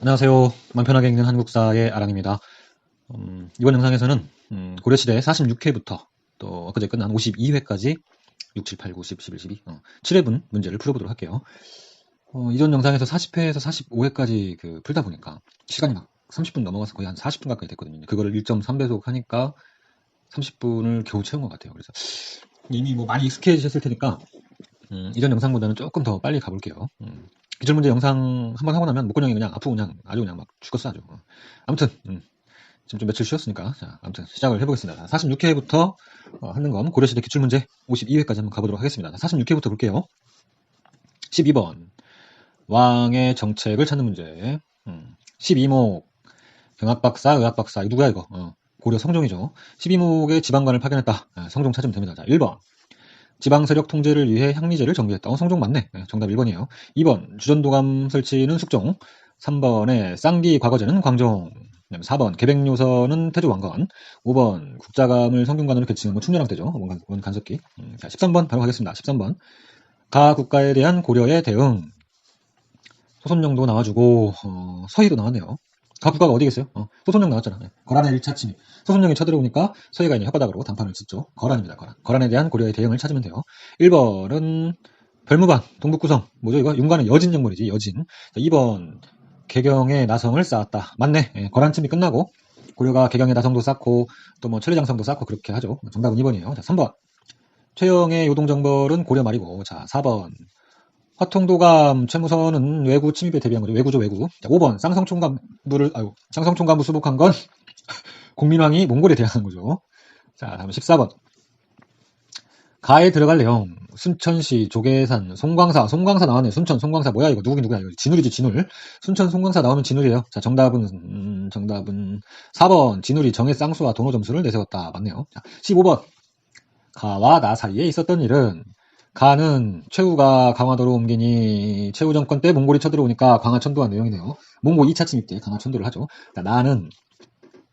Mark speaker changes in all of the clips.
Speaker 1: 안녕하세요. 맘 편하게 읽는 한국사의 아랑입니다. 음, 이번 영상에서는 음, 고려시대 46회부터 또 엊그제 끝난 52회까지 6, 7, 8, 9, 10, 11, 12 어, 7회분 문제를 풀어보도록 할게요. 어, 이전 영상에서 40회에서 45회까지 그 풀다 보니까 시간이 막 30분 넘어가서 거의 한 40분 가까이 됐거든요. 그거를 1.3배속 하니까 30분을 겨우 채운 것 같아요. 그래서 이미 뭐 많이 익숙해지셨을 테니까 음, 이전 영상보다는 조금 더 빨리 가볼게요. 음, 기출 문제 영상 한 번 하고 나면 목건형이 그냥 아프고 그냥 아주 그냥 막 죽었어 아주. 어. 아무튼 음, 지금 좀 며칠 쉬었으니까 자 아무튼 시작을 해보겠습니다. 46회부터 어, 하는 건 고려시대 기출 문제 52회까지 한번 가보도록 하겠습니다. 46회부터 볼게요. 12번 왕의 정책을 찾는 문제. 음, 12목 경학박사, 의학박사, 누구야 이거? 어, 고려 성종이죠. 12목의 지방관을 파견했다. 아, 성종 찾으면 됩니다. 자, 1번. 지방 세력 통제를 위해 향리제를 정비했다. 어, 성종 맞네. 네, 정답 1번이에요. 2번. 주전도감 설치는 숙종. 3번에 쌍기 과거제는 광종. 4번. 개백요서는 태조왕건. 5번. 국자감을 성균관으로 개칭한 건 충렬왕 때죠. 원, 원 간섭기. 음, 자, 13번 바로 가겠습니다. 13번. 가 국가에 대한 고려의 대응. 소선령도 나와주고 어, 서희도 나왔네요. 가 국가가 어디겠어요? 어, 소선령 나왔잖아. 네. 거란의 1차 침입. 소선령이 쳐들어오니까 서희가 이제 혓바닥으로 단판을 짓죠. 거란입니다. 거란. 거란에 대한 고려의 대응을 찾으면 돼요. 1번은 별무반, 동북구성. 뭐죠 이거? 윤관은 여진 정벌이지. 여진. 자, 2번 개경의 나성을 쌓았다. 맞네. 예, 거란 침입 끝나고 고려가 개경의 나성도 쌓고 또 뭐 천리장성도 쌓고 그렇게 하죠. 정답은 2번이에요. 자, 3번. 최영의 요동정벌은 고려 말이고 자 4번 화통도감 최무선은 외구 침입에 대비한 거죠. 외구죠, 외구. 자, 5번. 쌍성총감부를, 아유, 쌍성총감부 수복한 건 국민왕이 몽골에 대항한 거죠. 자, 다음에 14번. 가에 들어갈 내용. 순천시, 조계산, 송광사. 송광사 나왔네. 순천, 송광사. 뭐야, 이거? 누구긴 누구야? 이거 진울이지, 진울. 순천, 송광사 나오면 진울이에요. 자, 정답은, 음, 정답은 4번. 진울이 정의 쌍수와 도노 점수를 내세웠다. 맞네요. 자, 15번. 가와 나 사이에 있었던 일은 가는 최후가 강화도로 옮기니 최후 정권 때 몽골이 쳐들어오니까 강화 천도한 내용이네요. 몽골 2차 침입 때 강화 천도를 하죠. 나는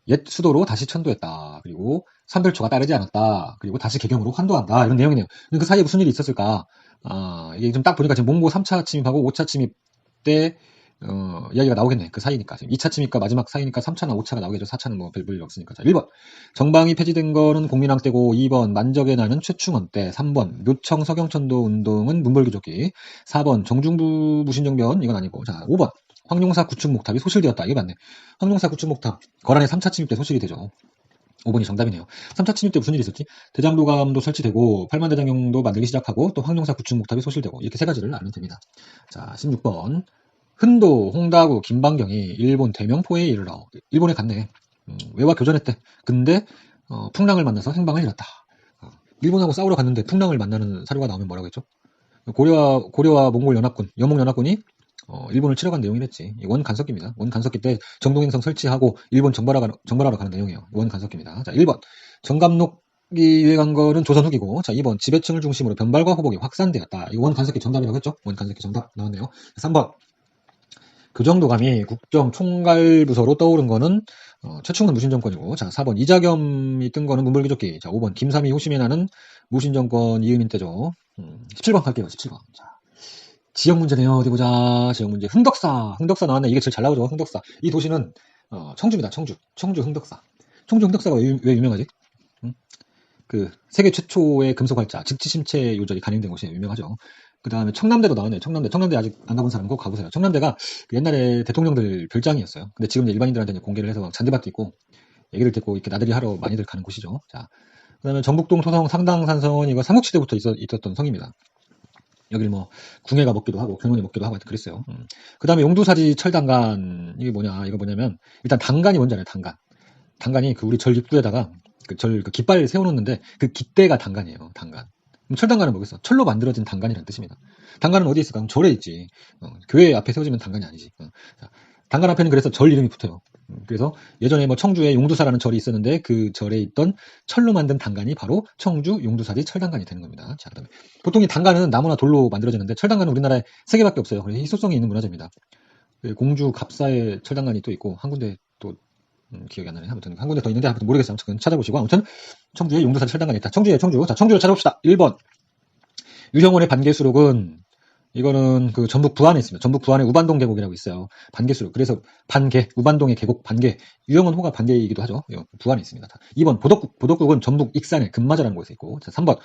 Speaker 1: 옛 수도로 다시 천도했다. 그리고 삼별초가 따르지 않았다. 그리고 다시 개경으로 환도한다. 이런 내용이네요. 그 사이에 무슨 일이 있었을까? 아, 이게 좀 딱 보니까 지금 몽고 3차 침입하고 5차 침입 때 어, 이야기가 나오겠네. 그 사이니까. 지금 2차 침입과 마지막 사이니까 3차나 5차가 나오겠죠. 4차는 뭐 별 볼일 없으니까. 자, 1번. 정방이 폐지된 거는 공민왕 때고, 2번. 만적의 나는 최충원 때, 3번. 묘청 서경천도 운동은 문벌규조기, 4번. 정중부 무신정변, 이건 아니고. 자, 5번. 황룡사 구축목탑이 소실되었다. 이게 맞네. 황룡사 구축목탑. 거란의 3차 침입 때 소실이 되죠. 5번이 정답이네요. 3차 침입 때 무슨 일이 있었지? 대장도감도 설치되고, 팔만대장경도 만들기 시작하고, 또 황룡사 구축목탑이 소실되고, 이렇게 세 가지를 알면 됩니다. 자, 16번. 흔도, 홍다구, 김방경이 일본 대명포에 이르러 일본에 갔네. 음, 외와 교전했대. 근데 어, 풍랑을 만나서 행방을 잃었다. 어, 일본하고 싸우러 갔는데 풍랑을 만나는 사료가 나오면 뭐라고 했죠? 고려와 고려와 몽골 연합군, 여몽 연합군이 어, 일본을 치러 간 내용이랬지. 원 간섭기입니다. 원 간섭기 때 정동행성 설치하고 일본 정발하러, 정발하러 가는 내용이에요. 원 간섭기입니다. 자, 1번. 정감록 이 유행한 거는 조선 후기고, 자, 2번. 지배층을 중심으로 변발과 후복이 확산되었다. 이거 원 간섭기 정답이라고 했죠? 원 간섭기 정답 나왔네요. 3번. 그 정도감이 국정 총괄 부서로 떠오른 거는 어, 최충은 무신정권이고 자 4번 이자겸이 뜬 거는 문벌기족기 자 5번 김삼이 호심에 나는 무신정권 이음인 때죠. 음, 17번 갈게요 17번. 자 지역 문제네요. 어디 보자. 지역 문제. 흥덕사. 흥덕사 나왔네. 이게 제일 잘 나오죠 흥덕사. 이 도시는 어, 청주입니다 청주. 청주 흥덕사. 청주 흥덕사가 왜, 유, 왜 유명하지? 음? 그 세계 최초의 금속 활자 직지심체 요절이 가능된 곳이 유명하죠 그 다음에 청남대도 나오네요. 청남대. 청남대 아직 안 가본 사람 꼭 가보세요. 청남대가 그 옛날에 대통령들 별장이었어요. 근데 지금 일반인들한테 공개를 해서 잔디밭도 있고 얘기를 듣고 이렇게 나들이 하러 많이들 가는 곳이죠. 자, 그 다음에 전북동 토성 상당산성은 이거 삼국시대부터 있었, 던 성입니다. 여기를 뭐 궁예가 먹기도 하고 경원이 먹기도 하고 그랬어요. 음. 그 다음에 용두사지 철단간 이게 뭐냐 이거 뭐냐면 일단 단간이 뭔지 알아요. 단간. 단간이 그 우리 절 입구에다가 그 절그 깃발 세워놓는데 그 깃대가 단간이에요. 단간. 철단간은 뭐겠어? 철로 만들어진 단간이라는 뜻입니다. 단간은 어디 있을까? 절에 있지. 어, 교회 앞에 세워지면 단간이 아니지. 어, 자, 단간 앞에는 그래서 절 이름이 붙어요. 음, 그래서 예전에 뭐 청주에 용두사라는 절이 있었는데 그 절에 있던 철로 만든 단간이 바로 청주 용두사지 철단간이 되는 겁니다. 자, 그다음에 보통 이 단간은 나무나 돌로 만들어지는데 철단간은 우리나라에 세 개밖에 없어요. 그래서 희소성이 있는 문화재입니다. 그 공주 갑사의 철단간이 또 있고 한 군데 또 음, 기억이 안 나네. 아무튼 한 군데 더 있는데 아무튼 모르겠어요. 아무튼 찾아보시고 아무튼 청주에 용두산 철당간이 있다. 청주에 청주. 자, 청주를 찾아봅시다. 1번. 유형원의 반개수록은 이거는 그 전북 부안에 있습니다. 전북 부안에 우반동 계곡이라고 있어요. 반개수로. 그래서 반개, 우반동의 계곡 반개. 유형은 호가 반개이기도 하죠. 부안에 있습니다. 2번 보덕국, 보덕국은 전북 익산의 금마저라는 곳에 있고. 자, 3번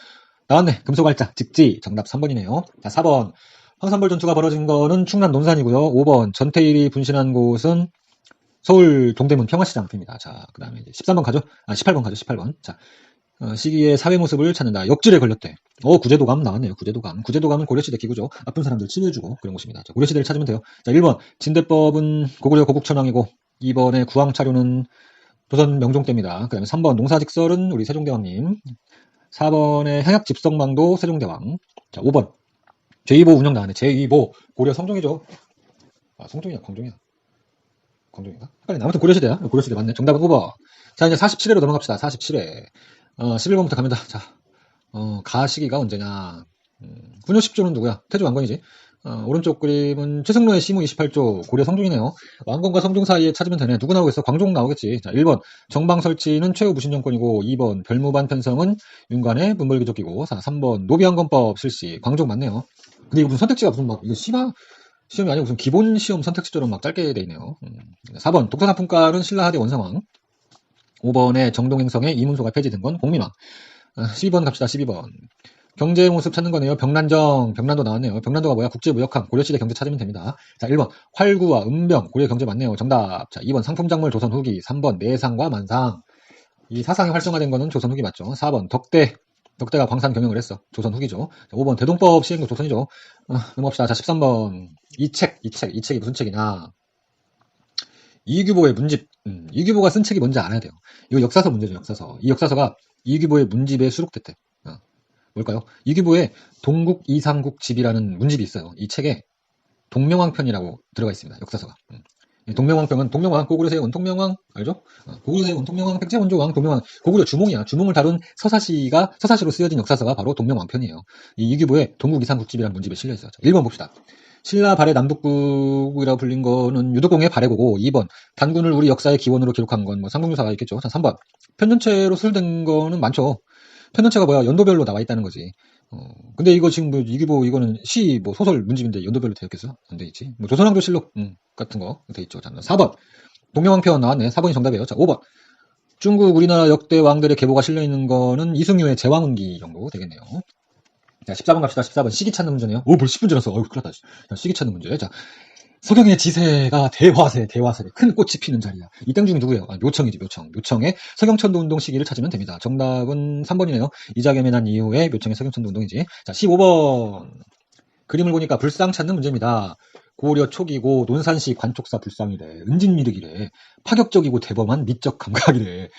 Speaker 1: 나왔네. 금속알짜, 직지. 정답 3번이네요. 자, 4번 황산벌 전투가 벌어진 거는 충남 논산이고요. 5번 전태일이 분신한 곳은 서울 동대문 평화시장 앞입니다. 자, 그 다음에 13번 가죠? 아, 18번 가죠? 18번. 자, 어, 시기의 사회 모습을 찾는다. 역질에 걸렸대. 어, 구제도감 나왔네요. 구제도감. 구제도감은 고려시대 기구죠. 아픈 사람들 치료해주고 그런 곳입니다. 자, 고려시대를 찾으면 돼요. 자, 1번. 진대법은 고구려 고국천왕이고 2번에 구황차료는 조선 명종 때입니다. 그 다음에 3번. 농사직설은 우리 세종대왕님. 4번에 향약집성망도 세종대왕. 자, 5번. 제2보 운영 나왔네. 제2보 고려 성종이죠. 아, 성종이야, 광종이야. 광종인가? 헷갈리네. 아무튼 고려시대야. 고려시대 맞네. 정답은 5번. 자, 이제 47회로 넘어갑시다. 47회. 어, 11번부터 갑니다. 자, 어, 가 시기가 언제냐. 음, 군요 10조는 누구야? 태조 왕건이지. 어, 오른쪽 그림은 최승로의 시무 28조 고려 성종이네요. 왕건과 성종 사이에 찾으면 되네. 누구 나오겠어? 광종 나오겠지. 자, 1번 정방 설치는 최후 무신 정권이고 2번 별무반 편성은 윤관의 문벌귀족이고 3번 노비왕건법 실시 광종 맞네요. 근데 이거 무슨 선택지가 무슨 막 이거 시마 시험이 아니고 무슨 기본 시험 선택지처럼 막 짧게 돼 있네요. 음. 4번 독서상품가는 신라하대 원상왕 5번에 정동행성의 이문소가 폐지된 건 공민왕. 12번 아, 갑시다. 12번. 경제 모습 찾는 거네요. 병난정, 병난도 나왔네요. 병난도가 뭐야? 국제무역항, 고려시대 경제 찾으면 됩니다. 자, 1번. 활구와 은병, 고려 경제 맞네요. 정답. 자, 2번. 상품작물 조선 후기. 3번. 내상과 만상. 이 사상이 활성화된 거는 조선 후기 맞죠. 4번. 덕대. 덕대가 광산 경영을 했어. 조선 후기죠. 자, 5번. 대동법 시행도 조선이죠. 아, 넘어갑시다. 자, 13번. 이 책, 이 책, 이 책이 무슨 책이냐. 이규보의 문집, 음, 이규보가 쓴 책이 뭔지 알아야 돼요. 이거 역사서 문제죠, 역사서. 이 역사서가 이규보의 문집에 수록됐대. 어. 뭘까요? 이규보의 동국 이상국 집이라는 문집이 있어요. 이 책에 동명왕편이라고 들어가 있습니다. 역사서가. 음. 동명왕편은 동명왕 고구려 세운 동명왕 알죠? 어, 고구려 세운 동명왕 백제원조왕 동명왕 고구려 주몽이야. 주몽을 다룬 서사시가 서사시로 쓰여진 역사서가 바로 동명왕편이에요. 이 이규보의 동국 이상국집이라는 문집에 실려 있어요. 자, 1번 봅시다. 신라 발해 남북국이라고 불린 거는 유독공의 발해고고 2번 단군을 우리 역사의 기원으로 기록한 건 뭐 삼국유사가 있겠죠. 자, 3번 편전체로 수술된 거는 많죠. 편전체가 뭐야 연도별로 나와 있다는 거지. 어, 근데 이거 지금 뭐 이기보 이거는 시 뭐 소설 문집인데 연도별로 되었겠어? 안 돼 있지. 뭐 조선왕조실록 음, 같은 거 돼 있죠. 자, 4번 동명왕편 나왔네. 4번이 정답이에요. 자, 5번 중국 우리나라 역대 왕들의 계보가 실려 있는 거는 이승유의 제왕운기 정도 되겠네요. 자, 14번 갑시다. 14번. 시기 찾는 문제네요. 오, 벌써 10분 지났어. 어휴, 큰일 났다. 자, 시기 찾는 문제. 자, 서경의 지세가 대화세, 대화세. 큰 꽃이 피는 자리야. 이땅 중에 누구예요? 아, 묘청이지, 묘청. 묘청의 서경천도 운동 시기를 찾으면 됩니다. 정답은 3번이네요. 이자겸이 난 이후에 묘청의 서경천도 운동이지. 자, 15번. 그림을 보니까 불상 찾는 문제입니다. 고려 초기고 논산시 관촉사 불상이래. 은진미륵이래. 파격적이고 대범한 미적 감각이래.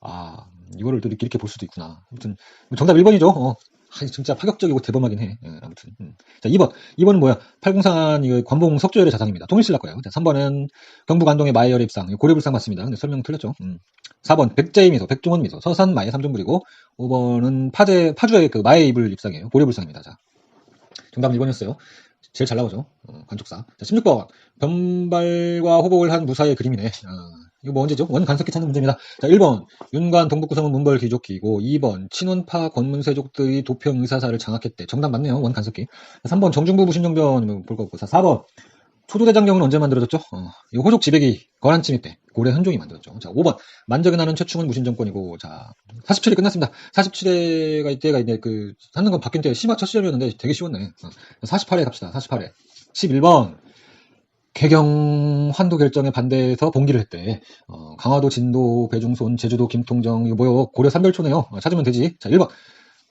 Speaker 1: 아, 이거를 또 이렇게 볼 수도 있구나. 아무튼 정답 1번이죠. 어. 아, 진짜 파격적이고 대범하긴 해. 예, 아무튼. 음. 자, 2번. 2번은 뭐야? 팔공산 관봉 석조열의 자상입니다. 통일신라 거예요. 자, 3번은 경북 안동의 마이열의 입상. 고려불상 맞습니다. 근데 설명 틀렸죠. 음. 4번 백제의 미소, 백종원 미소, 서산 마의 삼종불이고 5번은 파제 파주의 그 마의 이불 입상이에요. 고려불상입니다. 자. 정답은 1번이었어요. 제일 잘 나오죠. 어, 관촉사. 자, 16번. 변발과 호복을 한 무사의 그림이네. 아, 이거 뭐 언제죠? 원간섭기 찾는 문제입니다. 자, 1번. 윤관 동북구성은 문벌 귀족기고 2번. 친원파 권문세족들이 도평 의사사를 장악했대. 정답 맞네요. 원간섭기. 3번. 정중부 부신정변 볼거 없고. 4번. 초조대장경은 언제 만들어졌죠? 어, 호족 지배기 거란 침입 때 고려 현종이 만들었죠. 자, 5번. 만적이 나는 최충은 무신정권이고 자, 47회 끝났습니다. 47회가 이때가 이제 그 하는 건 바뀐 때 심화 첫 시절이었는데 되게 쉬웠네. 어, 48회 갑시다. 48회. 11번. 개경 환도 결정에 반대해서 봉기를 했대. 어, 강화도, 진도, 배중손, 제주도, 김통정, 이거 뭐요? 고려 삼별초네요. 어, 찾으면 되지. 자, 1번.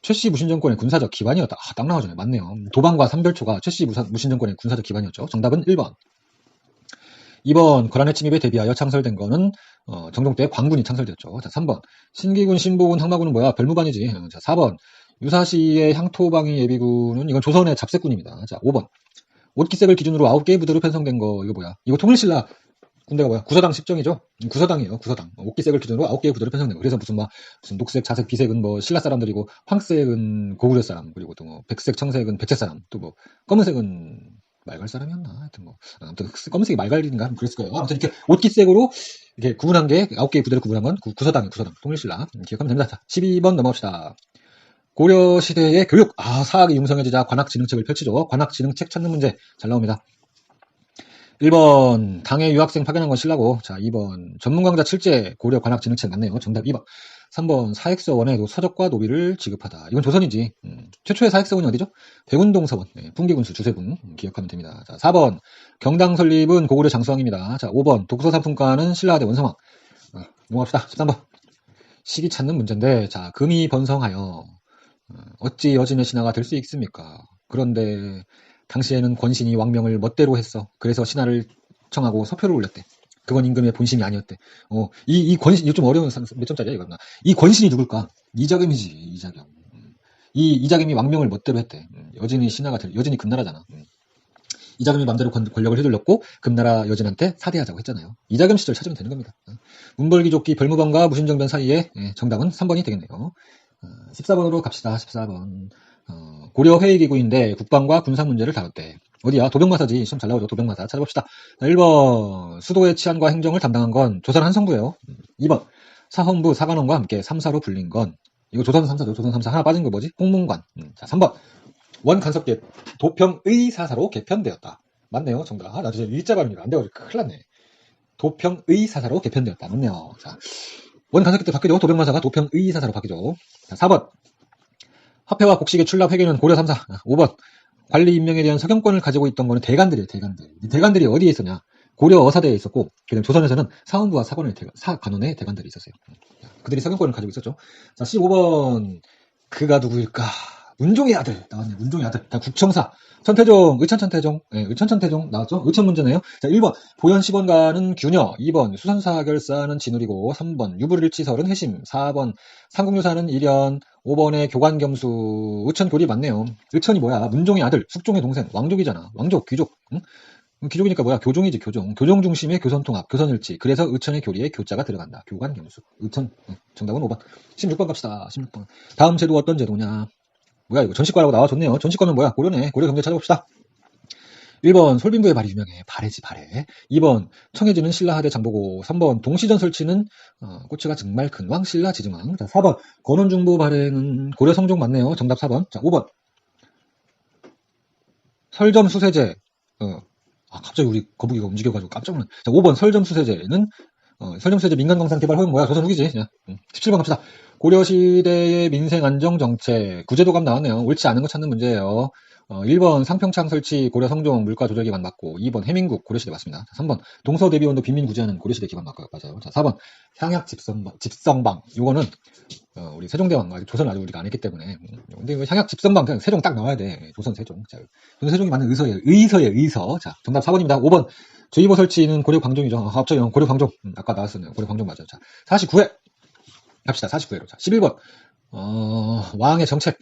Speaker 1: 최씨 무신정권의 군사적 기반이었다. 아, 딱 나와주네. 맞네요. 도방과 삼별초가 최씨 무신정권의 군사적 기반이었죠. 정답은 1번. 2번. 거란의 침입에 대비하여 창설된 거는 어, 정종 때 광군이 창설되었죠. 자, 3번. 신기군, 신보군, 항마군은 뭐야? 별무반이지. 어, 자, 4번. 유사시의 향토방위 예비군은 이건 조선의 잡색군입니다. 자, 5번. 옷기색을 기준으로 9개의 부대로 편성된 거, 이거 뭐야? 이거 통일신라 군대가 뭐야? 구서당 십정이죠? 구서당이에요, 구서당. 옷기색을 기준으로 9개의 부대로 편성된 거. 그래서 무슨 막, 무슨 녹색, 자색, 비색은 뭐 신라 사람들이고, 황색은 고구려 사람, 그리고 또 뭐, 백색, 청색은 백제 사람, 또 뭐, 검은색은 말갈 사람이었나? 하여튼 뭐, 아무튼 검은색이 말갈인가? 그랬을 거예요. 아무튼 이렇게 옷기색으로 이렇게 구분한 게, 9개의 부대를 구분한 건 구, 서당이 구서당. 통일신라. 기억하면 됩니다. 자, 12번 넘어갑시다. 고려 시대의 교육. 아, 사학이 융성해지자 관학진흥책을 펼치죠. 관학진흥책 찾는 문제 잘 나옵니다. 1번 당의 유학생 파견한 건 신라고. 자, 2번 전문 강좌 칠제 고려 관학진흥책 맞네요. 정답 2번. 3번 사익서원에 서적과 노비를 지급하다. 이건 조선이지. 음, 최초의 사익서원이 어디죠? 백운동 서원. 네, 풍기군수 주세군 음, 기억하면 됩니다. 자, 4번 경당 설립은 고구려 장수왕입니다. 자, 5번 독서 상품가는 신라대 원성왕. 어, 넘어갑시다. 13번. 시기 찾는 문제인데 자, 금이 번성하여 어, 어찌 여진의 신하가 될 수 있습니까? 그런데 당시에는 권신이 왕명을 멋대로 했어. 그래서 신하를 청하고 서표를 올렸대. 그건 임금의 본심이 아니었대. 어, 이, 이 권신, 이거 좀 어려운 산- 몇 점짜리야, 이거. 이 권신이 누굴까? 이자겸이지, 이자겸. 음. 이, 이자겸이 왕명을 멋대로 했대. 음, 여진이 신하가 될, 여진이 금나라잖아. 음. 이자겸이 맘대로 권, 권력을 휘둘렀고, 금나라 여진한테 사대하자고 했잖아요. 이자겸 시절 찾으면 되는 겁니다. 어. 문벌기족기 별무반과 무신정변 사이에, 예, 정답은 3번이 되겠네요. 어, 14번으로 갑시다, 14번. 어, 고려 회의기구인데 국방과 군사 문제를 다뤘대. 어디야? 도병마사지. 시험 잘 나오죠. 도병마사. 찾아봅시다. 자, 1번. 수도의 치안과 행정을 담당한 건 조선 한성부예요. 2번. 사헌부 사관원과 함께 3사로 불린 건 이거 조선 3사죠. 조선 3사 하나 빠진 거 뭐지? 홍문관. 음, 자, 3번. 원간섭계 도평의 사사로 개편되었다. 맞네요. 정답. 아, 나 진짜 일자 발음이 안 돼가지고 큰일 났네. 도평의 사사로 개편되었다. 맞네요. 자, 원간섭계 때 바뀌죠. 도병마사가 도평의 사사로 바뀌죠. 자, 4번. 화폐와 곡식의 출납 회계는 고려 3사. 5번. 관리 임명에 대한 서경권을 가지고 있던 거는 대관들이에요, 대관들. 이 대관들이 어디에 있었냐? 고려 어사대에 있었고, 그다음 조선에서는 사원부와 사관원의 대관, 사관원의 대관들이 있었어요. 그들이 서경권을 가지고 있었죠. 자, 15번. 그가 누구일까? 문종의 아들. 나왔네, 문종의 아들. 자, 국청사. 천태종, 의천 천태종. 예, 의천 천태종 나왔죠? 의천 문제네요. 자, 1번. 보현 10원가는 균여. 2번. 수선사결사는 진울이고, 3번. 유불일치설은 해심. 4번. 삼국유사는 일연. 5번에 교관겸수, 의천 교리 맞네요. 의천이 뭐야? 문종의 아들, 숙종의 동생, 왕족이잖아. 왕족, 귀족. 응? 그럼 귀족이니까 뭐야? 교종이지, 교종. 교종 중심의 교선통합, 교선일치. 그래서 의천의 교리에 교자가 들어간다. 교관겸수. 의천. 응, 정답은 5번. 16번 갑시다. 16번. 다음 제도 어떤 제도냐? 뭐야, 이거 전시과라고 나와줬네요. 전시과는 뭐야? 고려네. 고려 경제 찾아봅시다. 1번 솔빈부의 발이 유명해. 발해지 발해. 2번 청해지는 신라하대 장보고. 3번 동시전 설치는 어, 꼬치가 정말 근왕 신라 지증왕. 자, 4번 권원중부 발해는 고려 성종 맞네요. 정답 4번. 자, 5번 설점 수세제. 어, 아, 갑자기 우리 거북이가 움직여가지고 깜짝 놀랐네. 자, 5번 설점 수세제는 어, 설점 수세제 민간광산 개발 허용 뭐야? 조선 후기지. 자, 음, 17번 갑시다. 고려시대의 민생 안정 정책 구제도감 나왔네요. 옳지 않은 거 찾는 문제예요. 어, 1번 상평창 설치 고려 성종 물가 조절 기반 맞고 2번 해민국 고려시대 맞습니다. 자, 3번 동서 대비원도 빈민 구제하는 고려시대 기반 맞고 맞아요. 자, 4번 향약 집성방 집성방 이거는 어, 우리 세종대왕 아직 조선 아직 우리가 안 했기 때문에 음, 근데 이거 향약 집성방 그냥 세종 딱 나와야 돼. 조선 세종. 자, 조선 세종이 맞는 의서예요. 의서예요. 의서. 자, 정답 4번입니다. 5번 제2보 설치는 고려 광종이죠. 아, 갑자기 고려 광종. 음, 아까 나왔었네요. 고려 광종 맞아요. 자, 49회 갑시다. 49회로. 자, 11번 어, 왕의 정책.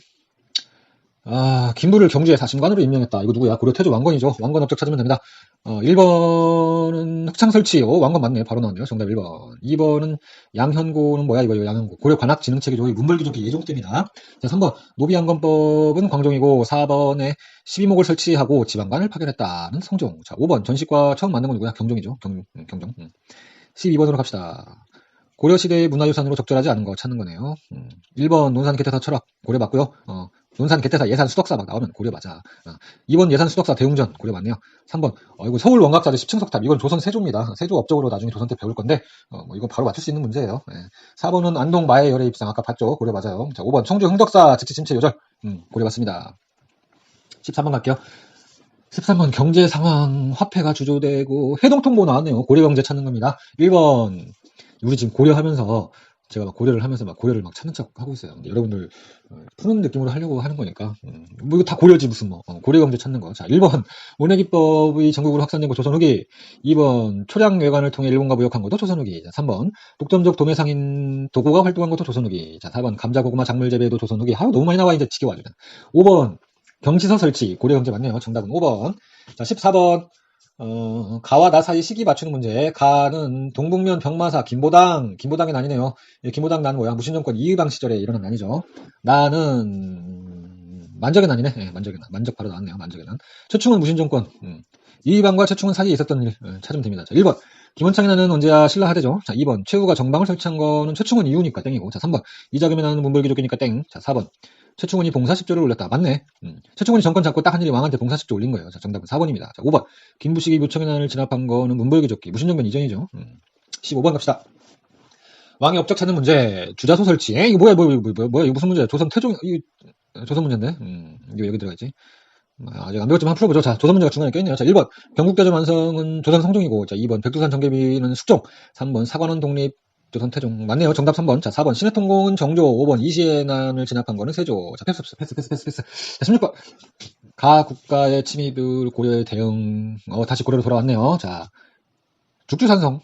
Speaker 1: 아, 김부를 경주의 사신관으로 임명했다. 이거 누구야? 고려 태조 왕건이죠. 왕건 업적 찾으면 됩니다. 어, 1번은 흑창 설치. 오, 왕건 맞네. 바로 나왔네요. 정답 1번. 2번은 양현고는 뭐야? 이거, 양현고. 고려 관학진흥책이죠. 이 문벌기족기 예종 때입니다. 자, 3번. 노비양건법은 광종이고, 4번에 12목을 설치하고 지방관을 파견했다는 성종. 자, 5번. 전시과 처음 만든 건 누구야? 경종이죠. 경, 음, 경종. 음. 12번으로 갑시다. 고려시대의 문화유산으로 적절하지 않은 거 찾는 거네요. 음. 1번 논산 개태사 철학 고려 맞고요. 어, 논산 개태사 예산 수덕사 막 나오면 고려 맞아. 어, 2번 예산 수덕사 대웅전 고려 맞네요. 3번 어, 이거 서울 원각사대 10층 석탑 이건 조선 세조입니다. 세조 업적으로 나중에 조선 때 배울 건데 어, 뭐 이거 바로 맞출 수 있는 문제예요. 예. 4번은 안동 마의 열애 입상 아까 봤죠. 고려 맞아요. 자 5번 청주 흥덕사 즉시 침체 요절 음, 고려 맞습니다. 13번 갈게요. 13번 경제 상황 화폐가 주조되고 해동통보 나왔네요. 고려 경제 찾는 겁니다. 1번 우리 지금 고려하면서 제가 막 고려를 하면서 막 고려를 막 찾는 척 하고 있어요. 여러분들 어, 푸는 느낌으로 하려고 하는 거니까. 음, 뭐 이거 다 고려지 무슨 뭐. 어, 고려 경제 찾는 거. 자 1번. 원예기법이 전국으로 확산된 거 조선 후기. 2번. 초량 외관을 통해 일본과 무역한 것도 조선 후기. 자 3번. 독점적 도매상인 도고가 활동한 것도 조선 후기. 자 4번. 감자 고구마 작물 재배도 조선 후기. 하루 너무 많이 나와 이제 지겨워지네 5번. 경치서 설치. 고려 경제 맞네요. 정답은 5번. 자 14번 어, 가와 나 사이 시기 맞추는 문제. 가는 동북면 병마사 김보당. 김보당이 아니네요. 예, 김보당 난 뭐야? 무신정권 이의방 시절에 일어난 난이죠. 나는 만적의 난이네. 예, 만적의 난. 만적 바로 나왔네요. 만적의 난. 최충은 무신정권. 음. 이의방과 최충은 사이에 있었던 일 예, 찾으면 됩니다. 자, 1번. 김원창이 나는 언제야 신라 하대죠. 자, 2번. 최후가 정방을 설치한 거는 최충은 이유니까 땡이고. 자, 3번. 이자금이 나는 문벌기족이니까 땡. 자, 4번. 최충원이 봉사 10조를 올렸다. 맞네. 음. 최충원이 정권 잡고 딱 한 일이 왕한테 봉사 10조 올린 거예요. 자, 정답은 4번입니다. 자, 5번. 김부식이 묘청의 난을 진압한 거는 문벌기적기. 무신정변 이전이죠. 음. 15번 갑시다. 왕의 업적 찾는 문제. 주자소 설치. 에? 이거 뭐야, 뭐야, 뭐야, 뭐야, 뭐야, 이거 무슨 문제야? 조선 태종, 이 조선 문제인데? 음, 이거 여기 들어가있지. 아직 안 배웠지만 한번 풀어보죠. 자, 조선 문제가 중간에 껴있네요. 자, 1번. 경국대전 완성은 조선 성종이고, 자, 2번. 백두산 정계비는 숙종. 3번. 사관원 독립 조 선 태종. 맞네요. 정답 3번. 자, 4번. 신해통공은 정조. 5번. 이시의 난을 진압한 거는 세조. 자, 패스, 패스, 패스, 패스, 패스. 자, 16번. 가 국가의 침입을 고려의 대응. 어, 다시 고려로 돌아왔네요. 자, 죽주산성.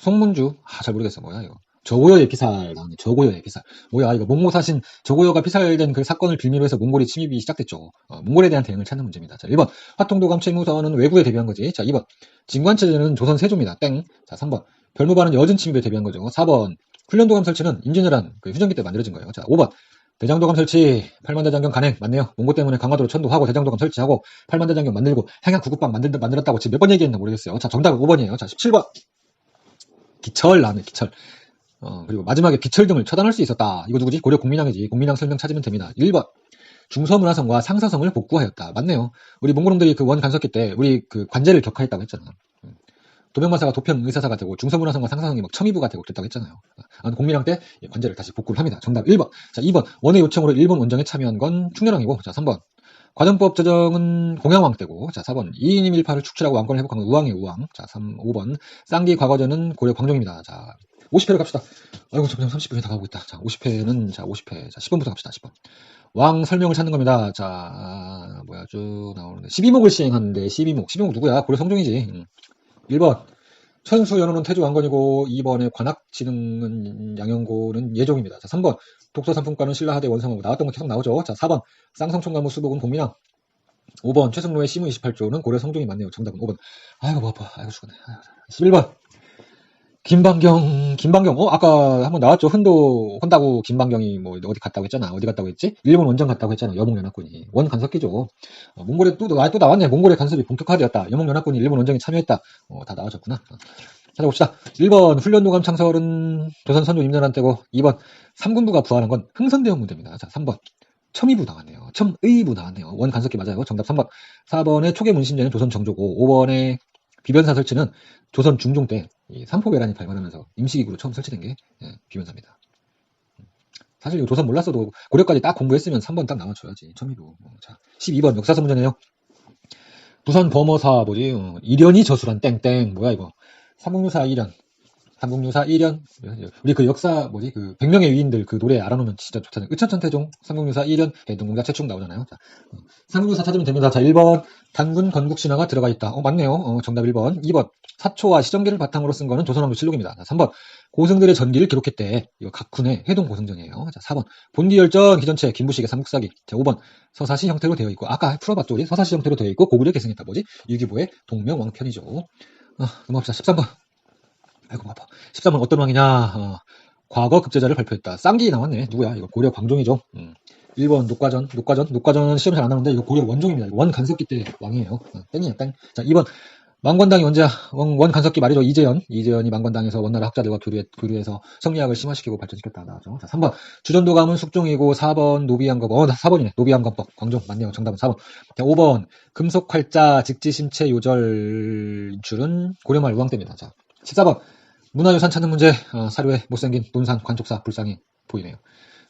Speaker 1: 송문주. 아, 잘 모르겠어. 뭐야, 이거. 저고요의 피살 나오네. 저고요의 피살. 뭐야 이거 몽고 사신 저고요가 피살된 그 사건을 빌미로 해서 몽골이 침입이 시작됐죠. 어, 몽골에 대한 대응을 찾는 문제입니다. 자 1번 화통도감 채무서는 외구에 대비한 거지. 자 2번 진관체제는 조선 세조입니다. 땡. 자 3번 별무반은 여진 침입에 대비한 거죠. 4번 훈련도감 설치는 임진왜란 그 휴전기 때 만들어진 거예요. 자 5번 대장도감 설치, 팔만대 장경 간행 맞네요. 몽고 때문에 강화도로 천도하고 대장도감 설치하고 팔만대 장경 만들고 행양 구급방 만들, 만들었다고 지금 몇 번 얘기했나 모르겠어요. 자 정답은 5번이에요. 자 17번 기철 나오네 기철. 어, 그리고 마지막에 비철 등을 처단할 수 있었다. 이거 누구지? 고려 국민왕이지. 국민왕 설명 찾으면 됩니다. 1번. 중서문화성과 상사성을 복구하였다. 맞네요. 우리 몽골놈들이 그 원 간섭기 때 우리 그 관제를 격하했다고 했잖아. 음. 도병마사가 도평 의사사가 되고 중서문화성과 상사성이 막 첨의부가 되고 그랬다고 했잖아요. 아, 공민왕 때 관제를 다시 복구를 합니다. 정답 1번. 자, 2번. 원의 요청으로 일본 원정에 참여한 건 충렬왕이고, 자, 3번. 과정법 제정은 공양왕 때고, 자, 4번. 이인임 일파를 축출하고 왕권을 회복한 건 우왕의 우왕. 자, 3, 5번. 쌍기 과거전은 고려 광종입니다. 자, 50회를 갑시다. 아이고, 점점 30분이 다 가고 있다. 자, 50회는, 자, 50회. 자, 10번부터 갑시다. 10번. 왕 설명을 찾는 겁니다. 자, 뭐야, 쭉 나오는데. 12목을 시행하는데, 12목. 12목 누구야? 고려 성종이지. 음. 1번. 천수 연호는 태조 왕건이고, 2번에 관악지능은 양영고는 예종입니다. 자, 3번. 독서 상품과는 신라하대 원성하고 나왔던 거 계속 나오죠. 자, 4번. 쌍성총가무 수복은 공민왕. 5번. 최승로의 시무 28조는 고려 성종이 맞네요. 정답은 5번. 아이고, 뭐 아파. 아이고, 죽었네. 아이고, 11번. 김방경, 김방경, 어, 아까 한번 나왔죠. 흔도, 혼다고 김방경이 뭐 어디 갔다고 했잖아. 어디 갔다고 했지? 일본 원정 갔다고 했잖아. 여몽연합군이. 원 간섭기죠. 어, 몽골에 또, 아, 또 나왔네. 몽골의 간섭이 본격화되었다. 여몽연합군이 일본 원정에 참여했다. 어, 다 나와졌구나. 어. 찾아봅시다. 1번, 훈련도감 창설은 조선 선조 임전한 때고, 2번, 3군부가 부활한 건 흥선대원 문제입니다. 자, 3번. 첨의부 나왔네요. 첨의부 나왔네요. 원 간섭기 맞아요. 정답 3번. 4번에 초계 문신제는 조선 정조고, 5번에 비변사 설치는 조선 중종 때 삼포배란이 발간하면서 임시기구로 처음 설치된 게 예, 비변사입니다. 사실 이거 조선 몰랐어도 고려까지 딱 공부했으면 3번 딱 나와줘야지. 첨의부. 어, 자, 12번 역사서 문제네요. 부산 범어사 뭐지? 어, 이련이 저술한 땡땡 뭐야 이거? 삼국유사 1년. 삼국유사 1년. 우리 그 역사 뭐지? 그 100명의 위인들 그 노래 알아놓으면 진짜 좋잖아요. 의천천태종 삼국유사 1년 대동공자 최충 나오잖아요. 자, 어, 삼국유사 찾으면 됩니다. 자, 1번 단군 건국신화가 들어가 있다. 어, 맞네요. 어, 정답 1번. 2번 사초와 시정기를 바탕으로 쓴 거는 조선왕조 실록입니다. 자, 3번 고승들의 전기를 기록했대. 이거 각훈의 해동 고승전이에요. 자, 4번 본기열전 기전체 김부식의 삼국사기. 자, 5번 서사시 형태로 되어 있고 아까 풀어봤죠 우리 서사시 형태로 되어 있고 고구려 계승했다 뭐지? 유기보의 동명왕편이죠. 어, 넘어갑시다. 13번 아이고 아파. 13번 어떤 왕이냐? 어, 과거 급제자를 발표했다. 쌍기 나왔네. 누구야? 이거 고려 광종이죠. 음. 1번 녹과전, 녹과전, 녹과전은 시험 잘 안 나오는데 이거 고려 원종입니다. 원 간섭기 때 왕이에요. 어, 땡이야 땡. 자 2번 망건당이 언제야? 원, 원 간섭기 말이죠. 이재현. 이재현이 망건당에서 원나라 학자들과 교류해, 교류해서 성리학을 심화시키고 발전시켰다. 나죠. 자, 3번. 주전도감은 숙종이고, 4번 노비양검. 어, 4번이네. 노비양검법. 광종. 맞네요. 정답은 4번. 자, 5번. 금속활자, 직지심체 요절 인출은 고려말 우왕 때입니다. 자, 14번. 문화유산 찾는 문제. 어, 사료에 못생긴 논산 관족사 불상이 보이네요.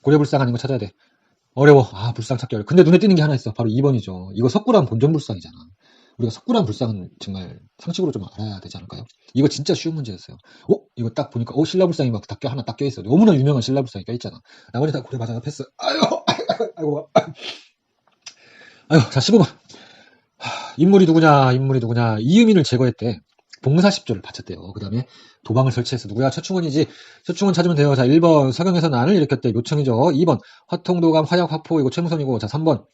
Speaker 1: 고려 불상 아닌 거 찾아야 돼. 어려워. 아, 불상 찾기 어려워. 근데 눈에 띄는 게 하나 있어. 바로 2번이죠. 이거 석굴암 본전 불상이잖아. 우리가 석굴암 불상은 정말 상식으로 좀 알아야 되지 않을까요? 이거 진짜 쉬운 문제였어요. 어? 이거 딱 보니까 어 신라 불상이 막 닦여 하나 딱 껴있어. 너무나 유명한 신라 불상이 껴 있잖아. 나머지 다 고래 맞아 패스. 아유, 아이고, 아유, 자 15번. 하, 인물이 누구냐? 인물이 누구냐? 이유민을 제거했대. 봉사 10조를 바쳤대요. 그 다음에 도방을 설치해서 누구야? 최충원이지. 최충원 찾으면 돼요. 자, 1번 서경에서 난을 일으켰대. 묘청이죠. 2번 화통도감 화약 화포 이거 최무선이고. 자, 3번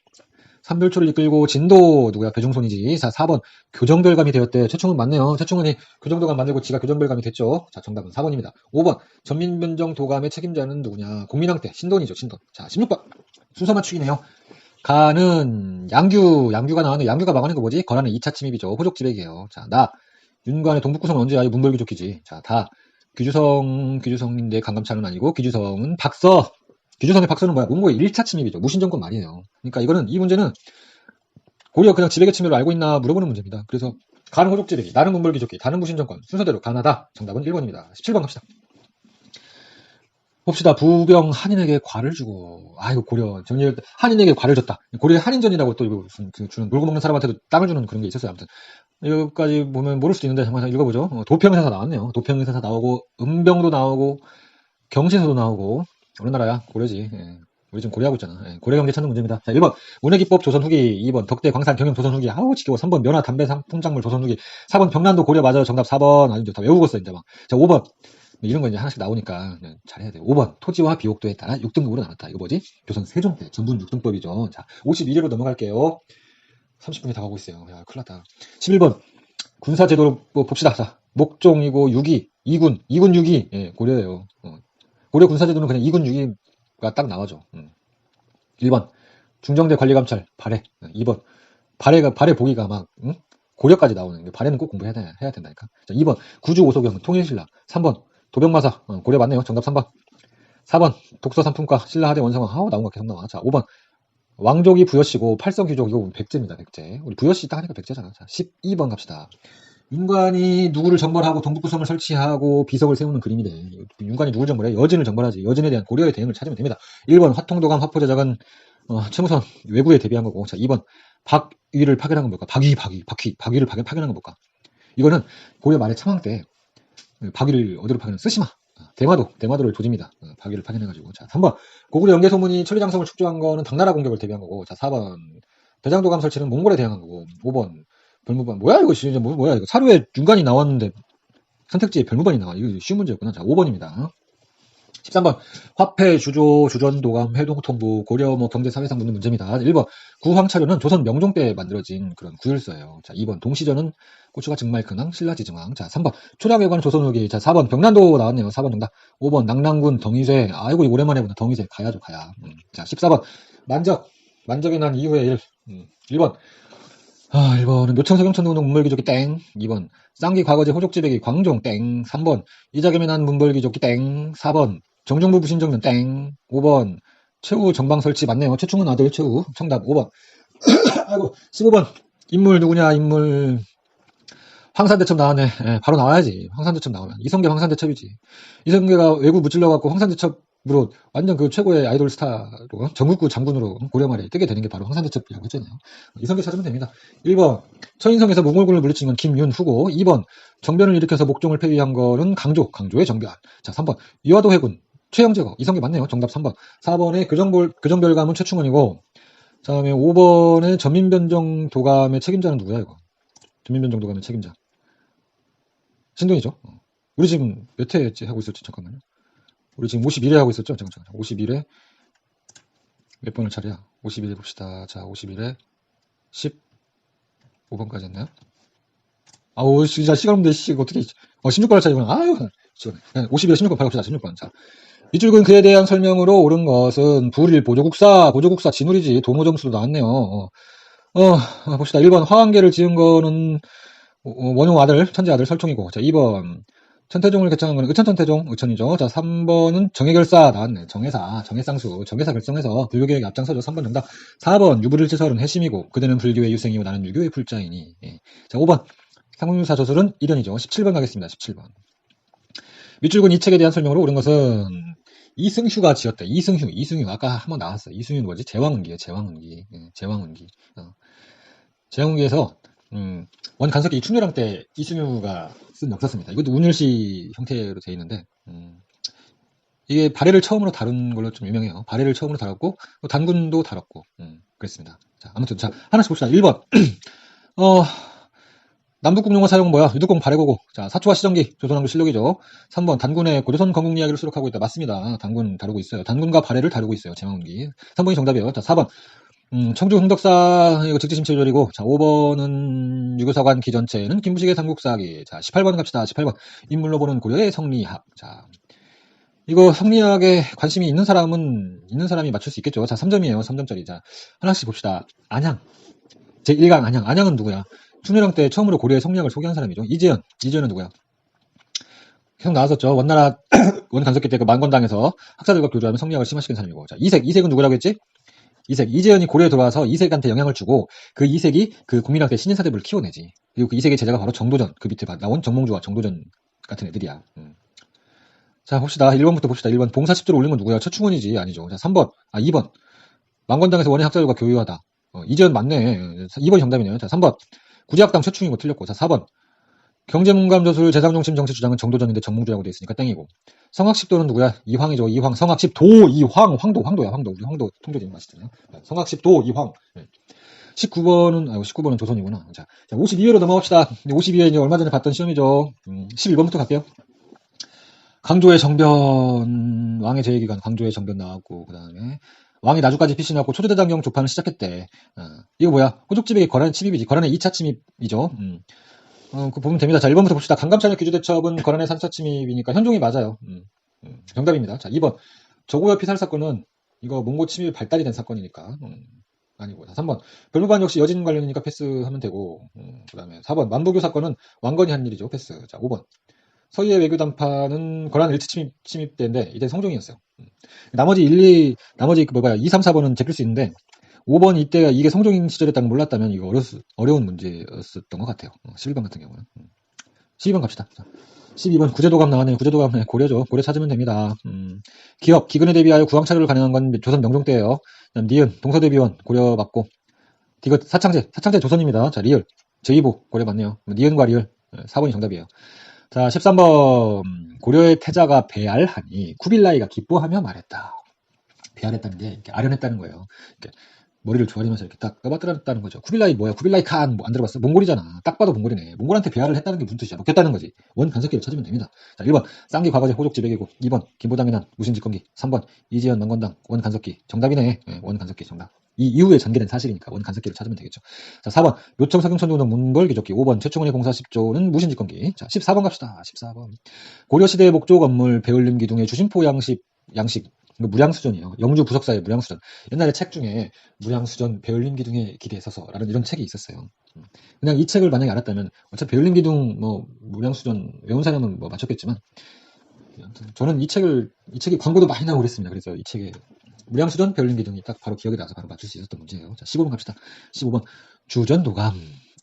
Speaker 1: 삼별초를 이끌고 진도 누구야? 배중손이지. 자, 4번 교정별감이 되었대. 최충원 맞네요. 최충원이 교정도감 만들고 지가 교정별감이 됐죠. 자, 정답은 4번입니다. 5번 전민변정 도감의 책임자는 누구냐? 공민왕 때 신돈이죠. 신돈. 자, 16번 순서 맞추기네요. 가는 양규, 양규가 나왔는데 양규가 망하는 거 뭐지? 거라는 2차 침입이죠. 호족 지배기예요. 자, 나 윤관의 동북구성은 언제 아예 문벌규족기지. 자, 다 규주성, 규주성인데 강감찬은 아니고 규주성은 박서. 귀주선의 박수는 뭐야? 몽고의 1차 침입이죠. 무신정권 말이에요. 그러니까 이거는, 이 문제는 고려 그냥 지배계 침입을 알고 있나 물어보는 문제입니다. 그래서 가는 호족지대기, 나는 문벌귀족기, 다는 무신정권, 순서대로 가나다. 정답은 1번입니다. 17번 갑시다. 봅시다. 부병 한인에게 과를 주고, 아, 이거 고려, 정리, 한인에게 과를 줬다. 고려 한인전이라고 또 무슨 그 주는, 놀고 먹는 사람한테도 땅을 주는 그런 게 있었어요. 아무튼. 여기까지 보면 모를 수도 있는데, 한번 읽어보죠. 어, 도평에서 나왔네요. 도평에서 나오고, 은병도 나오고, 경신서도 나오고, 어느 나라야? 고려지. 예. 우리 지금 고려하고 있잖아. 예, 고려 경제 찾는 문제입니다. 자, 1번. 운해기법 조선 후기. 2번. 덕대 광산 경영 조선 후기. 아우, 지겨워. 3번. 면화 담배 상 풍작물 조선 후기. 4번. 병난도 고려 맞아요. 정답 4번. 아니죠. 다 외우고 있어, 이제 막. 자, 5번. 이런 거 이제 하나씩 나오니까 그냥 잘해야 돼요. 5번. 토지와 비옥도에 따라 6등급으로 나눴다. 이거 뭐지? 조선 세종 때 전분 6등법이죠. 자, 51회로 넘어갈게요. 30분이 다 가고 있어요. 야, 큰일 났다. 11번. 군사제도로 뭐 봅시다. 자, 목종이고 6위. 2군. 2군 6위. 예, 고려예요. 어. 고려 군사제도는 그냥 2군 6위가 딱 나와죠. 음. 1번. 중정대 관리감찰. 발해. 2번. 발해가, 발해 보기가 막, 응? 고려까지 나오는 게 발해는 꼭 공부해야 돼, 해야 된다니까. 자, 2번. 구주 오소경 통일신라. 3번. 도병마사. 어, 고려 맞네요. 정답 3번. 4번. 독서삼품과 신라하대 원성왕. 아우, 나온 거 계속 나와. 자, 5번. 왕족이 부여씨고 팔성귀족 이거 백제입니다. 백제. 우리 부여씨 딱 하니까 백제잖아. 자, 12번 갑시다. 윤관이 누구를 정벌하고 동북부성을 설치하고 비석을 세우는 그림이래. 윤관이 누구를 정벌해? 여진을 정벌하지. 여진에 대한 고려의 대응을 찾으면 됩니다. 1번 화통도감 화포제작은 어, 최무선 외구에 대비한 거고. 자, 2번 박위를 파견한 건 뭘까? 박위, 박위, 박위, 박위를 파견한 건 뭘까? 이거는 고려 말의 청왕 때 박위를 어디로 파견한? 쓰시마. 대마도, 대마도를 조집니다. 어, 박위를 파견해가지고. 자, 3번. 고구려 연개소문이 천리장성을 축조한 거는 당나라 공격을 대비한 거고. 자, 4번. 대장도감 설치는 몽골에 대항한 거고. 5번. 별무반. 뭐야, 이거 진짜 뭐, 뭐야, 이거. 사료에 윤관이 나왔는데 선택지에 별무반이 나와. 이거 쉬운 문제였구나. 자, 5번입니다. 13번. 화폐, 주조, 주전 도감, 회동통부, 고려 뭐 경제 사회상 묻는 문제입니다. 1번. 구황차료는 조선 명종 때 만들어진 그런 구율서예요. 자, 2번. 동시전은 고추가 증말 근황, 신라지증왕. 자, 3번. 초량회관 조선 후기. 자, 4번. 병난도 나왔네요. 4번 정답. 5번. 낙랑군 덩이쇠. 아이고, 오랜만에 보다. 덩이쇠. 가야죠, 가야. 음. 자, 14번. 만적. 만적이 난 이후에 1. 음. 1번. 아, 1번은 묘청서경천동동 문벌기족이 땡. 2번. 쌍기 과거제 호족지배기 광종 땡. 3번. 이자겸이 난 문벌기족이 땡. 4번. 정정부 부신정는 땡. 5번. 최후 정방 설치 맞네요. 최충은 아들 최후. 정답 5번. 아이고 15번. 인물 누구냐 인물 황산대첩 나왔네. 예, 바로 나와야지. 황산대첩 나오면. 이성계 황산대첩이지. 이성계가 외국 무찔러갖고 황산대첩으로 완전 그 최고의 아이돌 스타로 전국구 장군으로 고려 말에 뜨게 되는 게 바로 황산대첩이라고 했잖아요. 이성계 찾으면 됩니다. 1번 천인성에서 몽골군을 물리친 건 김윤후고 2번 정변을 일으켜서 목종을 폐위한 거는 강조, 강조의 정변. 자 3번 이화도 해군 최영제거 이성계 맞네요. 정답 3번. 4번에 교정볼, 교정별감은 최충원이고 다음에 5번에 전민변정 도감의 책임자는 누구야 이거? 전민변정 도감의 책임자. 신동이죠. 어. 우리 지금 몇 회째 하고 있었지? 잠깐만요. 우리 지금 51회 하고 있었죠? 잠깐, 잠깐. 51회. 몇 번을 차례야? 51회 봅시다. 자, 51회. 15번까지 했나요? 아우, 진짜 시간 없는데, 씨, 어떻게, 어, 16번을 차이구나. 아유, 시원해. 51회 16번 봐봅시다. 16번. 자. 이줄근 그에 대한 설명으로 옳은 것은 불일 보조국사, 보조국사 진울이지. 도모정수로 나왔네요. 어, 어, 봅시다. 1번 화환계를 지은 거는 어, 원용 아들, 천재 아들 설총이고. 자, 2번. 천태종을 개창한 거는 의천 천태종, 의천이죠. 자, 3번은 정해결사 나왔네. 정해사, 정해상수, 정해사 결성해서 불교계획에 앞장서죠. 3번 정답. 4번 유불일 제설은 해심이고 그대는 불교의 유생이고 나는 유교의 불자이니. 예. 자, 5번. 상공유사 저술은 일연이죠. 17번 가겠습니다. 17번. 밑줄근 이 책에 대한 설명으로 옳은 것은 이승휴가 지었다. 이승휴, 이승휴. 아까 한번 나왔어. 이승휴는 뭐지? 제왕은기예요. 제왕은기. 예, 제왕은기. 어. 제왕은기에서 음, 원 간섭기 충렬왕 때 이승효가 쓴 역사서입니다. 이것도 운율시 형태로 되어 있는데, 음, 이게 발해를 처음으로 다룬 걸로 좀 유명해요. 발해를 처음으로 다뤘고, 또 단군도 다뤘고, 음, 그랬습니다. 자, 아무튼, 자, 하나씩 봅시다. 1번. 어, 남북국 용어 사용 뭐야? 유두공 발해고고. 자, 사초와 시정기, 조선왕조 실록이죠. 3번, 단군의 고조선 건국 이야기를 수록하고 있다. 맞습니다. 단군 다루고 있어요. 단군과 발해를 다루고 있어요. 제망운기. 3번이 정답이에요. 자, 4번. 음, 청주 흥덕사, 이거 직지심체절이고, 자, 5번은 유교사관 기전체는 김부식의 삼국사기. 자, 18번 갑시다. 18번. 인물로 보는 고려의 성리학. 자, 이거 성리학에 관심이 있는 사람은, 있는 사람이 맞출 수 있겠죠. 자, 3점이에요. 3점짜리. 자, 하나씩 봅시다. 안양. 제1강 안양. 안양은 누구야? 충렬왕 때 처음으로 고려의 성리학을 소개한 사람이죠. 이재현. 이재현은 누구야? 계속 나왔었죠. 원나라 원 간섭기 때 그 만권당에서 학사들과 교류하면 성리학을 심화시킨 사람이고. 자, 이색, 이색은 누구라고 했지? 이색, 이재현이 고려에 들어와서 이색한테 영향을 주고 그 이색이 그 국민학대 신인사대부를 키워내지. 그리고 그 이색의 제자가 바로 정도전, 그 밑에 나온 정몽주와 정도전 같은 애들이야. 음. 자, 봅시다. 1번부터 봅시다. 1번. 봉사 10조를 올린 건 누구야? 최충원이지. 아니죠. 자, 3번. 아, 2번. 만권당에서 원예 학자들과 교류하다. 어, 이재현 맞네. 2번이 정답이네요. 자, 3번. 구제학당 최충이고 틀렸고. 자, 4번. 경제문감 저술 재상중심 정치 주장은 정도전인데 정몽주라고 돼 있으니까 땡이고. 성학십도는 누구야? 이황이죠. 이황. 성학십도, 이황. 황도, 황도야. 황도. 우리 황도 통조림 맛있잖아요. 성학십도, 이황. 네. 19번은, 아, 19번은 조선이구나. 자, 자 52회로 넘어갑시다. 52회 이제 얼마 전에 봤던 시험이죠. 음, 11번부터 갈게요. 강조의 정변, 왕의 제위기간, 강조의 정변 나왔고, 그 다음에, 왕이 나주까지 피신 나왔고, 초조대장경 조판을 시작했대. 어, 이거 뭐야? 호족집에게 거란 침입이지. 거란의 2차 침입이죠. 음. 어, 그 보면 됩니다. 자, 1번부터 봅시다. 강감찬의 규주대첩은 거란의 3차 침입이니까 현종이 맞아요. 음, 음, 정답입니다. 자, 2번. 조고엽 피살 사건은 이거 몽고 침입이 발달이 된 사건이니까. 음, 아니고. 자, 3번. 별무관 역시 여진 관련이니까 패스하면 되고. 음, 그 다음에 4번. 만보교 사건은 왕건이 한 일이죠. 패스. 자, 5번. 서희의 외교 단파는 거란 1차 침입, 침입 때인데 이때 성종이었어요. 음. 나머지 1, 2, 나머지 그 뭐야 2, 3, 4번은 제낄 수 있는데 5번 이때가 이게 성종인 시절이었다는 걸 몰랐다면 이거 어려 어려운 문제였었던 것 같아요. 11번 같은 경우는. 12번 갑시다. 12번 구제도감 나왔네요. 구제도감 네, 고려죠. 고려 찾으면 됩니다. 음, 기업 기근에 대비하여 구황 차별을 가능한 건 조선 명종 때예요. 그다음 니은 동서대비원 고려 맞고 디귿 사창제 사창제 조선입니다. 자 리을 제2보 고려 맞네요. 니은과 리을 4번이 정답이에요. 자 13번 고려의 태자가 배알하니 쿠빌라이가 기뻐하며 말했다. 배알했다는 게 아련했다는 거예요. 머리를 조아리면서 이렇게 딱 떠받들었다는 거죠. 쿠빌라이 뭐야? 쿠빌라이 칸, 뭐 안 들어봤어? 몽골이잖아. 딱 봐도 몽골이네. 몽골한테 배알을 했다는 게 무슨 뜻이야? 먹겠다는 거지. 원 간섭기를 찾으면 됩니다. 자, 1번, 쌍기 과거제 호족 지 배계고, 2번, 김보당의 난, 무신직권기, 3번, 이지연 난건당, 원 간섭기. 정답이네. 네, 원 간섭기 정답. 이 이후에 전개된 사실이니까 원 간섭기를 찾으면 되겠죠. 자, 4번, 요청 사경천도는 문벌 기적기, 5번, 최충원의 공사 10조는 무신직권기. 자, 14번 갑시다. 14번. 고려시대의 목조 건물, 배울림 기둥의 주심포 양식, 양식, 이거 무량수전이에요. 영주 부석사의 무량수전. 옛날에 책 중에 무량수전 베를린 기둥에 기대에 서서라는 이런 책이 있었어요. 음. 그냥 이 책을 만약에 알았다면 어차피 베를린 기둥 뭐 무량수전 외운 사람은 뭐 맞췄겠지만 저는 이 책을 이 책이 광고도 많이 나오고 그랬습니다. 그래서 이 책에 무량수전 베를린 기둥이 딱 바로 기억이 나서 바로 맞출 수 있었던 문제예요. 자, 15번 갑시다. 15번 주전도감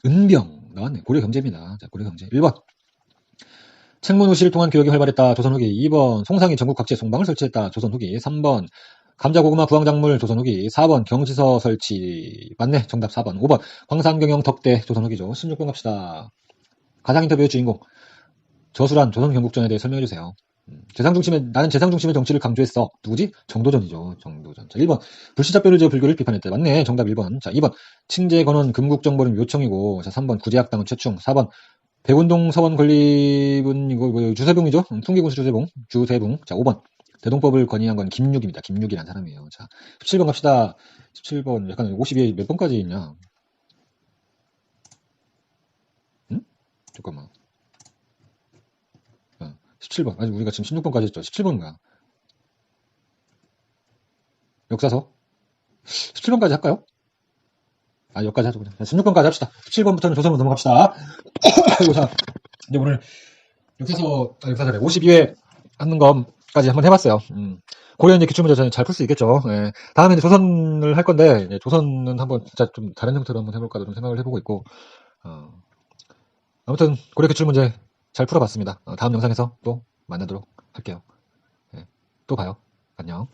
Speaker 1: 은병 나왔네. 고려 경제입니다. 자, 고려 경제. 1번 책문 후시를 통한 교역이 활발했다. 조선 후기. 2번 송상이 전국 각지에 송방을 설치했다. 조선 후기. 3번 감자 고구마 부황작물 조선 후기. 4번 경지서 설치. 맞네. 정답 4번. 5번 광산경영 덕대 조선 후기죠. 16번 갑시다. 가상 인터뷰의 주인공. 저술한 조선 경국전에 대해 설명해 주세요. 재상 중심의 나는 재상 중심의 정치를 강조했어. 누구지? 정도전이죠. 정도전. 자, 1번 불시잡별을 지어 불교를 비판했대. 맞네. 정답 1번. 자, 2번 칭제 건원 금국정벌은 요청이고 자, 3번 구제학당은 최충. 4번 백운동 서원 건립은 이거 뭐 주세봉이죠? 풍기군수 주세봉. 주세봉. 자, 5번. 대동법을 건의한 건 김육입니다. 김육이란 사람이에요. 자, 17번 갑시다. 17번. 약간 52에 몇 번까지 있냐? 응? 잠깐만. 어, 17번. 아직 우리가 지금 16번까지 했죠. 17번은 뭐야? 역사서? 17번까지 할까요? 아, 여기까지 하죠. 그냥. 16번까지 합시다. 17번부터는 조선으로 넘어갑시다. 아이고, 자. 이제 오늘 역사서, 아, 역사서래. 52회 하는 것까지 한번 해봤어요. 음. 고려 이제 기출문제 저는 잘 풀 수 있겠죠. 예. 다음에 이제 조선을 할 건데, 이제 조선은 한번 진짜 좀 다른 형태로 한번 해볼까도 좀 생각을 해보고 있고, 어. 아무튼 고려 기출문제 잘 풀어봤습니다. 어, 다음 영상에서 또 만나도록 할게요. 예. 또 봐요. 안녕.